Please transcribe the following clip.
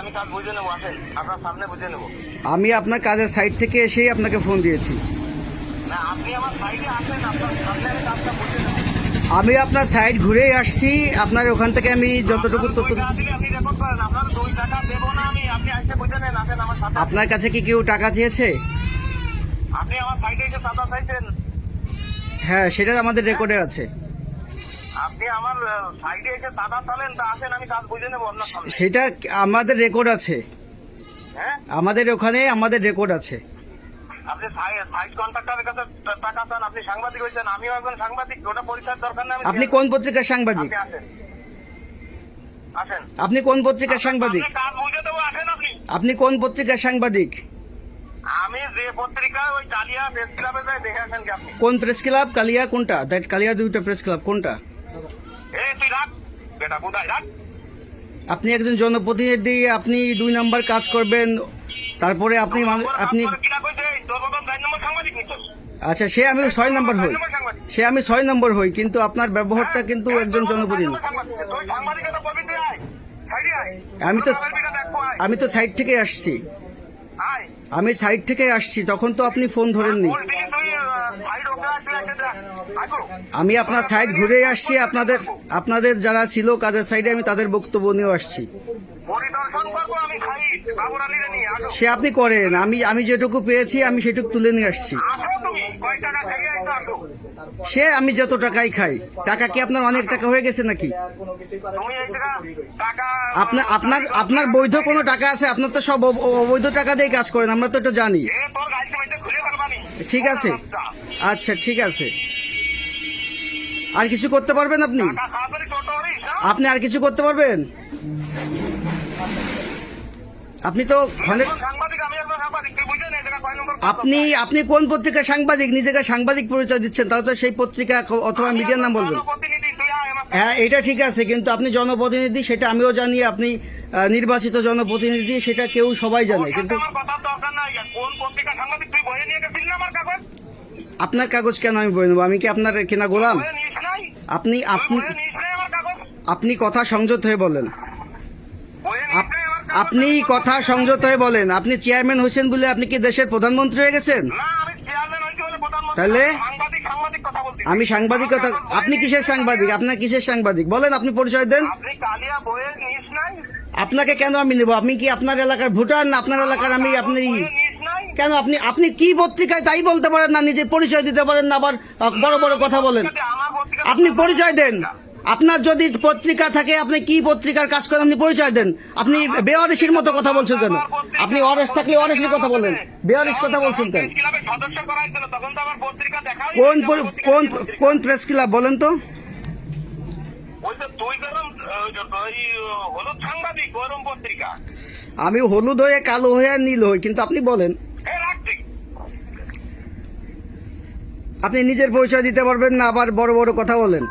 আমি কাজ বুঝে নেব আসেন। আপনার সামনে বুঝে নেব। আমি আপনার কাজের সাইড থেকে এসেই আপনাকে ফোন দিয়েছি। না আপনি আমার সাইডে আসেন আপনার সামনে আমি কাজটা বুঝে নেব। আমি আপনার সাইড ঘুরেই আসছি আপনার ওখান থেকে আমি যতটুকু তত আপনার দুই টাকা দেবো না আমি আপনি আসতে বুঝে নেন আমার আপনার কাছে কি কেউ টাকা চেয়েছে? হ্যাঁ সেটা আমাদের রেকর্ডে আছে। আপনি আমার সাইডে এসে সাদা চালেন তা আসেন আমি কাজ বুঝে নেব আপনার সামনে সেটা আমাদের রেকর্ড আছে। হ্যাঁ? আমাদের ওখানে আমাদের রেকর্ড আছে। আপনি সাইড কন্ট্রাক্টরের কাছে টাকা চান আপনি সাংবাদিক হয়েছেন আমিও একজন সাংবাদিক ওটা পরিচয় দরকার নেই আপনি কোন পত্রিকার সাংবাদিক? আপনি আসেন। আসেন। আপনি কোন পত্রিকার সাংবাদিক? আপনি কাজ বুঝে দেবো আসেন আপনি। আপনি কোন পত্রিকার সাংবাদিক? আমি যে পত্রিকা ওই কালিয়া প্রেস ক্লাবে যাই দেখে আসেন কি আপনি। কোন প্রেস ক্লাব? কালিয়া কোনটা? দ্যাট কালিয়া দুইটা প্রেস ক্লাব কোনটা? আপনি একজন জনপ্রতিনিধি আপনি দুই নাম্বার কাজ করবেন তারপরে আপনি আপনি আচ্ছা সে আমি ছয় নম্বর হই। সে আমি ছয় নম্বর হই কিন্তু আপনার ব্যবহারটা কিন্তু একজন জনপ্রতিনিধি। আমি তো আমি তো সাইড থেকে আসছি। আমি সাইড থেকে আসছি তখন তো আপনি ফোন ধরেননি বলছি কি তুই সাইড ওকে আসলে একটা দেখ আগো আমি আপনার সাইড ঘুরে আসছি আপনাদের আপনাদের যারা ছিল কাজের সাইডে আমি তাদের বক্তব্য আসছি। নিয়ে আগো সে আপনি করেন আমি আমি যেটুকু পেয়েছি আমি সেটুকু তুলে নিয়ে আসছি। সে আমি যত টাকাই খাই টাকা কি আপনার অনেক টাকা হয়ে গেছে নাকি? আপনার আপনার আপনার বৈধ কোনো টাকা আছে? আপনার তো সব অব- অবৈধ টাকা দিয়ে কাজ করেন আমরা তো এটা জানি। ঠিক আছে। আচ্ছা ঠিক আছে। আর কিছু করতে পারবেন আপনি? আপনি আর কিছু করতে পারবেন? আপনি তো আপনি আপনি কোন পত্রিকার সাংবাদিক? নিজেকে সাংবাদিক পরিচয় দিচ্ছেন তাহলে তো সেই পত্রিকা অথবা মিডিয়ার নাম বলবেন। হ্যাঁ এটা ঠিক আছে কিন্তু আপনি জনপ্রতিনিধি সেটা আমিও জানি আপনি নির্বাচিত জনপ্রতিনিধি সেটা কেউ সবাই জানে কিন্তু পত্রিকা আপনার কাগজ কেন আমি বলে নেব? আমি কি আপনার কেনা গোলাম? আপনি আপনি আপনি কথা সংযত হয়ে বলেন। আপনি কথা সংযত হয়ে বলেন। আপনি চেয়ারম্যান হয়েছেন বলে আপনি কি দেশের প্রধানমন্ত্রী হয়ে গেছেন? না আমি তাহলে? সাংবাদিক কথা আমি সাংবাদিকতা আপনি কিসের সাংবাদিক? আপনার কিসের সাংবাদিক? বলেন আপনি পরিচয় দেন। আপনাকে কেন আমি নেব? আপনি কি আপনার এলাকার ভোটার না আপনার এলাকার আমি আপনি কেন আপনি আপনি কি পত্রিকায় তাই বলতে পারেন না, নিজের পরিচয় দিতে পারেন না, আবার বড় বড় কথা বলেন? আপনি পরিচয় দেন। আপনার যদি পত্রিকা থাকে, আপনি কি পত্রিকার কাজ করেন, আপনি পরিচয় দেন। আপনি বেওয়ারিসির মতো কথা বলছেন কেন? আপনি অরেস থাকলে অরেসের কথা বলেন। বেওয়ারিস কথা বলছেন কেন? কোন কোন কোন প্রেস ক্লাব বলেন তো? আমি হলুদ হয়ে কালো হয়ে নীল হই, কিন্তু আপনি বলেন। আপনি নিজের পরিচয় দিতে পারবেন না আবার বড় বড় কথা বলেন।